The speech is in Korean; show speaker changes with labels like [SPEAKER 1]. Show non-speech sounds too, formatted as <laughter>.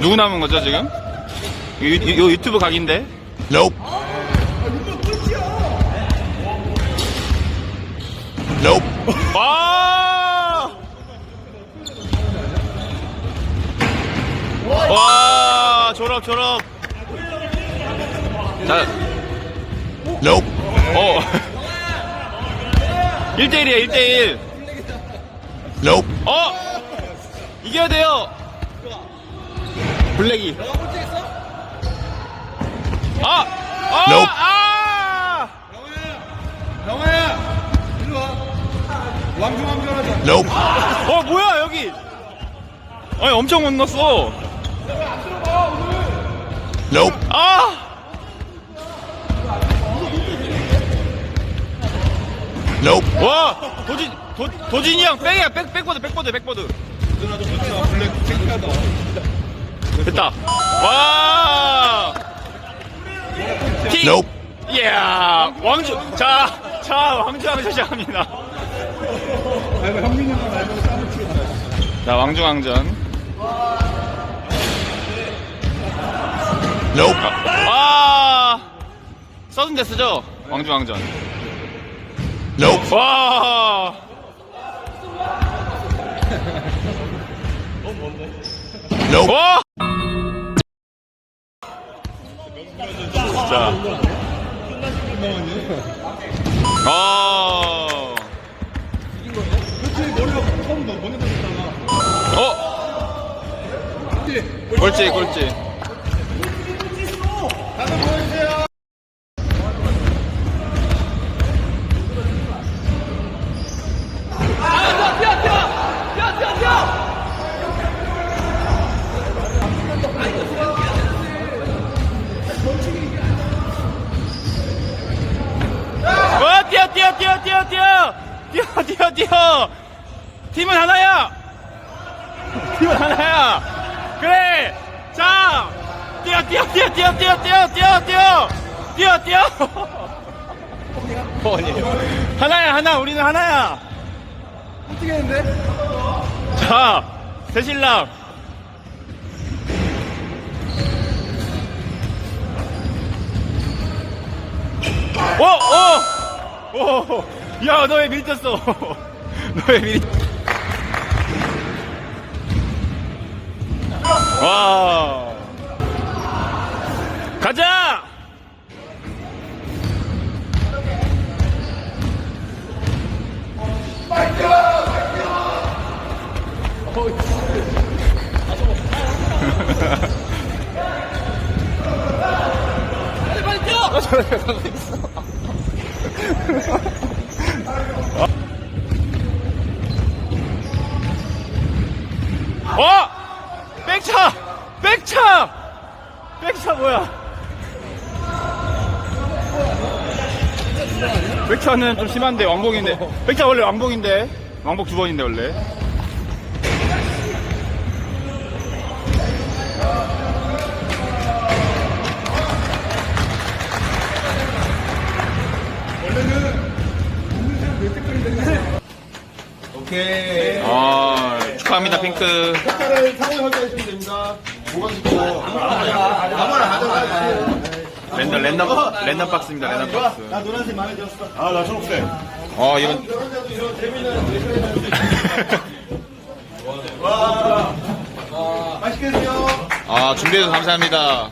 [SPEAKER 1] 누구 남은 거죠 지금? 유, 유, 요 유튜브 각인데?
[SPEAKER 2] Nope. Nope.
[SPEAKER 1] 와! 와, 졸업, 졸업. 자,
[SPEAKER 2] Nope.
[SPEAKER 1] 어. 1대1이야, 1대1.
[SPEAKER 2] Nope.
[SPEAKER 1] 어! 이겨야 돼요! 블랙이. 아! 아!
[SPEAKER 2] Nope.
[SPEAKER 1] 아!
[SPEAKER 3] 영화야 일로 와 왕중왕전하자
[SPEAKER 2] Nope.
[SPEAKER 1] 어, 뭐야, 여기! 아니, 엄청 못 넣었어.
[SPEAKER 2] Nope.
[SPEAKER 1] 아!
[SPEAKER 2] Nope.
[SPEAKER 1] 와! 도진, 도, 도진이 형, 백이야, 백, 백보드, 백보드, 백보드. 됐다. 와! 티!
[SPEAKER 2] Nope.
[SPEAKER 1] 이야, 왕주, 자, 자, 왕중왕전 시작합니다. 자, 왕중왕전.
[SPEAKER 2] Nope.
[SPEAKER 1] 아! 서든 데스죠? 왕중왕전.
[SPEAKER 2] Nope.
[SPEAKER 1] 와!
[SPEAKER 2] Nope.
[SPEAKER 1] 와! 자. 아. 어? 꼴찌, 꼴찌.
[SPEAKER 3] 다들 보여
[SPEAKER 1] 뛰어, 뛰어, 뛰어, 뛰어, 뛰어! 뛰어, 뛰어, 뛰어! 팀은 하나야! 팀은 하나야! 그래! 자! 뛰어, 뛰어, 뛰어, 뛰어, 뛰어, 뛰어, 뛰어, 뛰어! 뛰어, 뛰어! 하나야, 하나, 우리는 하나야!
[SPEAKER 3] 어떻게 했는데?
[SPEAKER 1] 자, 새신랑. 오, 오, 오, 야, 너왜 떴어? <laughs> 너왜 미리? 와, 가자! 어! 백차! 백차! 백차 뭐야? 백차는 좀 심한데 왕복인데 백차 원래 왕복인데 왕복 두 번인데 원래
[SPEAKER 3] 오케이.
[SPEAKER 1] 아 축하합니다 핑크.
[SPEAKER 3] 색깔을 상호 설정해주시면 됩니다. 뭐가 싶어 아무나 가져가
[SPEAKER 1] 랜덤 랜덤 랜덤 박스입니다 랜덤 박스.
[SPEAKER 3] 나 노란색 마음에 들었어. 아 나 초록색.
[SPEAKER 1] 어 이건
[SPEAKER 3] 노란색도 이런 재미있는 <laughs> 와. 맛있게 드세요.
[SPEAKER 1] 아 준비해서 감사합니다